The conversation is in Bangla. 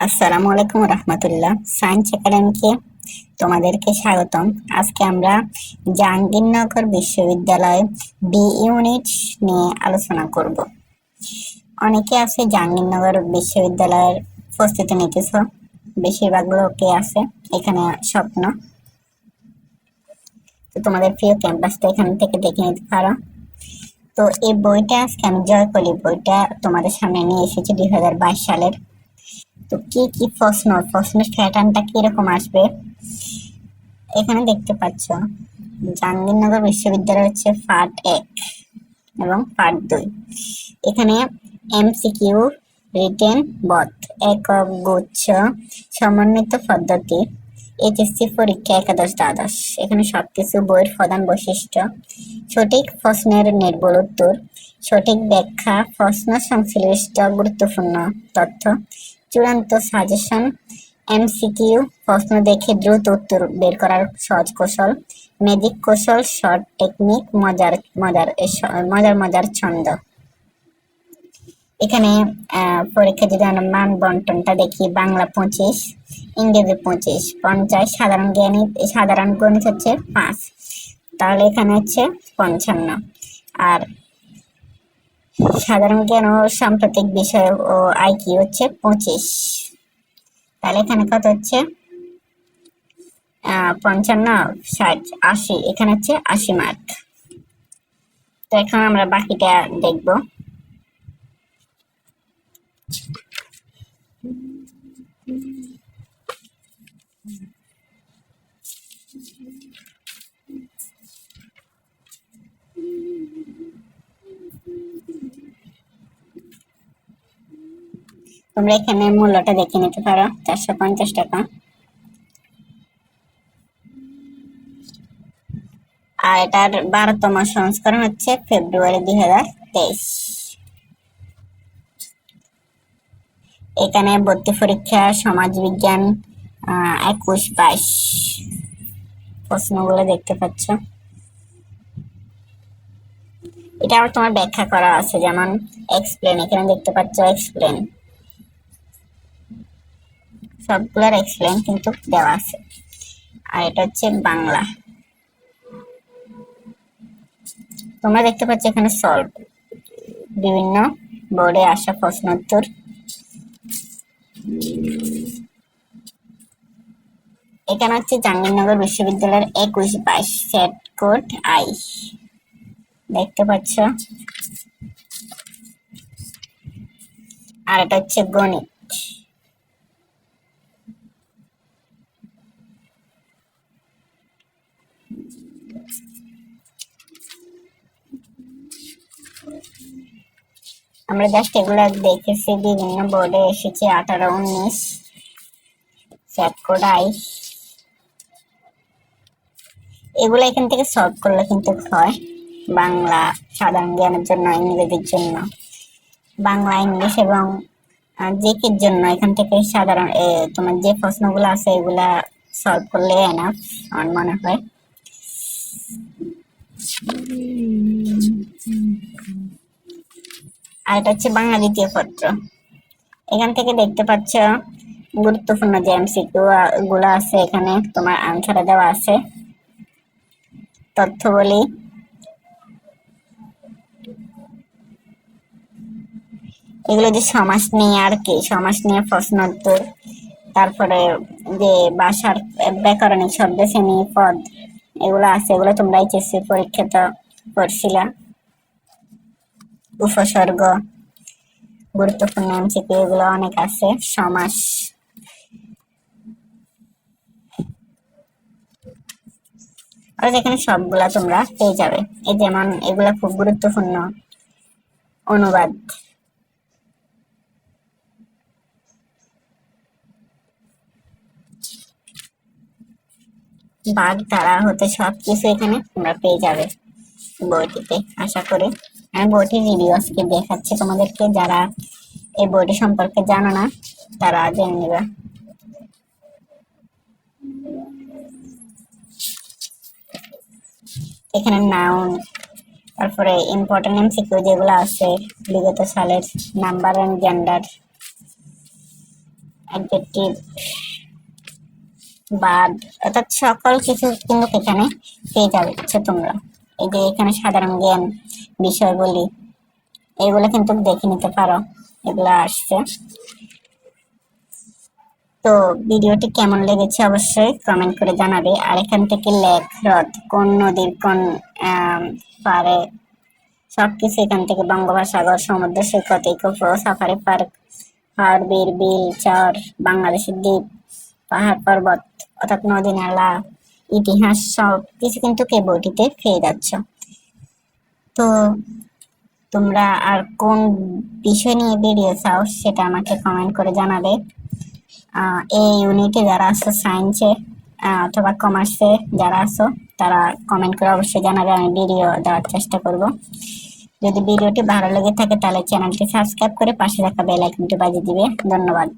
আসসালামু আলাইকুম রহমতুল্লাহ। সায়েন্স একাডেমিকে তোমাদেরকে স্বাগতম। আজকে আমরা জাহাঙ্গীরনগর বিশ্ববিদ্যালয় বি ইউনিট নিয়ে আলোচনা করব। অনেকে আছে জাহাঙ্গীরনগর বিশ্ববিদ্যালয়ের প্রস্তুতি নিতেছ। বেশিরভাগ লোকে আছে, এখানে স্বপ্ন। তো তোমাদের প্রিয় ক্যাম্পাসটা এখান থেকে দেখে নিতে পারো। তো এই বইটা আজকে আমি জয় করি। বইটা তোমাদের সামনে নিয়ে এসেছি দুই হাজার বাইশ সালের। তো কি কি প্রশ্ন? প্রশ্নের প্যাটার্নটা কীরকম আসবে? এখানে দেখতে পাচ্ছ, জাহাঙ্গীরনগর বিশ্ববিদ্যালয় হচ্ছে পার্ট এক এবং পার্ট দুই। এখানে এমসিকিউ রিটেন বথ একক গুচ্ছ সমন্বিত পদ্ধতি, এইচএসসি পরীক্ষা একাদশ দ্বাদশ। এখানে সবকিছু বইয়ের প্রধান বৈশিষ্ট্য, সঠিক প্রশ্নের নির্ভুল উত্তর, সঠিক ব্যাখ্যা, প্রশ্ন সংশ্লিষ্ট গুরুত্বপূর্ণ তথ্য চূড়ান্ত সাজেশন এমসিকিউ প্রশ্ন দেখে দ্রুত উত্তর বের করার সহজ কৌশল ম্যাজিক কৌশল শর্ট টেকনিক মজার মজার মজার মজার ছন্দ। এখানে পরীক্ষা যদি আমরা মান বন্টনটা দেখি, বাংলা পঁচিশ, ইংরেজি পঁচিশ, পঞ্চাশ, সাধারণ জ্ঞানী, সাধারণ গণিত হচ্ছে পাঁচ। তাহলে এখানে হচ্ছে পঞ্চান্ন। আর সাধারণ জ্ঞান ও সাম্প্রতিক বিষয় ও আইকিউ হচ্ছে পঁচিশ। তাহলে এখানে কত হচ্ছে? পঞ্চান্ন, ষাট, আশি। এখানে হচ্ছে আশি মার্ক তো এখন আমরা বাকিটা দেখব। তোমরা এখানে মূল্যটা দেখে নিতে পারো, চারশো পঞ্চাশ টাকা। আর এটার বারোতম সংস্করণ হচ্ছে ফেব্রুয়ারি দুই হাজার তেইশ। এখানে ভর্তি পরীক্ষা সমাজ বিজ্ঞান একুশ বাইশ প্রশ্নগুলো দেখতে পাচ্ছ। এটা আবার তোমার ব্যাখ্যা করা আছে, যেমন এক্সপ্লেন এখানে দেখতে পাচ্ছ এক্সপ্লেন সবগুলোর এক্সপ্লেন কিন্তু দেওয়া আছে। আর এটা হচ্ছে বাংলা। তোমরা দেখতে পাচ্ছ এখানে সলভ বিভিন্ন বোর্ডে আসা প্রশ্ন উত্তর। এখানে হচ্ছে জাহাঙ্গীরনগর বিশ্ববিদ্যালয়ের একুশ বাইশ সেট কোড আই দেখতে পাচ্ছ? আর এটা হচ্ছে গণিত। আমরা জাস্ট এগুলো দেখেছি, বিভিন্ন বোর্ডে এসেছে, আঠারো, উনিশ কোড এগুলো এখান থেকে সলভ করলে কিন্তু হয়, বাংলা, সাধারণ জ্ঞানের জন্য, ইংরেজির জন্য। বাংলা, ইংলিশ এবং জেকের জন্য এখান থেকে সাধারণ তোমার যে প্রশ্নগুলো আছে এগুলা সলভ করলে এনাফ আমার মনে হয়। আর এটা হচ্ছে বাংলা দ্বিতীয় পত্র। এখান থেকে দেখতে পাচ্ছ গুরুত্বপূর্ণ যে এমসিকিউ গুলো আছে এখানে, তোমার আনসারে দেওয়া আছে। তথ্য বলি এগুলো যে সমাস নিয়ে আর কি সমাস নিয়ে প্রশ্ন উত্তর, তারপরে যে বাসার ব্যাকরণিক শব্দ, শ্রেণি, পদ, এগুলো আছে, এগুলো তোমরা এইচএসসি পরীক্ষা তো পড়ছিলা। উপসর্গ গুরুত্বপূর্ণ এমসিকিউ এগুলো অনেক আছে, সমাস। আর যেখানে সবগুলা তোমরা পেয়ে যাবে। এই যেমন এগুলা খুব গুরুত্বপূর্ণ অনুবাদ। বাঘ তারা হতে সবকিছু এখানে তোমরা পেয়ে যাবে বইটিতে, আশা করি। আমি বইটির রিভিউ আজকে দেখাচ্ছি। তোমাদেরকে যারা এই বইটি সম্পর্কে জানো না, তারা জেনে নেবে। এখানে নাউন তারপরে ইম্পর্টেন্ট এমসিকিউ যেগুলো আছে, বিগত সালের নাম্বার এন্ড জেন্ডার অ্যাডজেক্টিভ বাদ অর্থাৎ সকল কিছু কিন্তু এখানে পেয়ে যাচ্ছ তোমরা। এই যে এখানে সাধারণ জ্ঞান বিষয় বলি এগুলো কিন্তু দেখে নিতে পারো। এগুলো আসছে। তো ভিডিওটি কেমন লেগেছে অবশ্যই কমেন্ট করে জানাবে। আর এখান থেকে লেখ হ্রদ কোন নদীর কোন পারে, সবকিছু এখান থেকে বঙ্গোপসাগর, সমুদ্র সৈকত ইকো সাফারি পার্ক, পাহাড়, বীর, বিল, চর, বাংলাদেশের দ্বীপ, পাহাড়, পর্বত, অর্থাৎ নদী, নালা ইতিহাস সব কিছু কিন্তু কে বইটিতে পেয়ে যাচ্ছ। তো তোমরা আর কোন বিষয় নিয়ে ভিডিও চাও সেটা আমাকে কমেন্ট করে জানাবে। এই ইউনিটে যারা আছো সায়েন্সে অথবা কমার্সে যারা আছো, তারা কমেন্ট করে অবশ্যই জানাবে, আমি ভিডিও দেওয়ার চেষ্টা করব। যদি ভিডিওটি ভালো লেগে থাকে, তাহলে চ্যানেলটি সাবস্ক্রাইব করে পাশে থাকা বেল আইকনটি বাজিয়ে দিবে। ধন্যবাদ।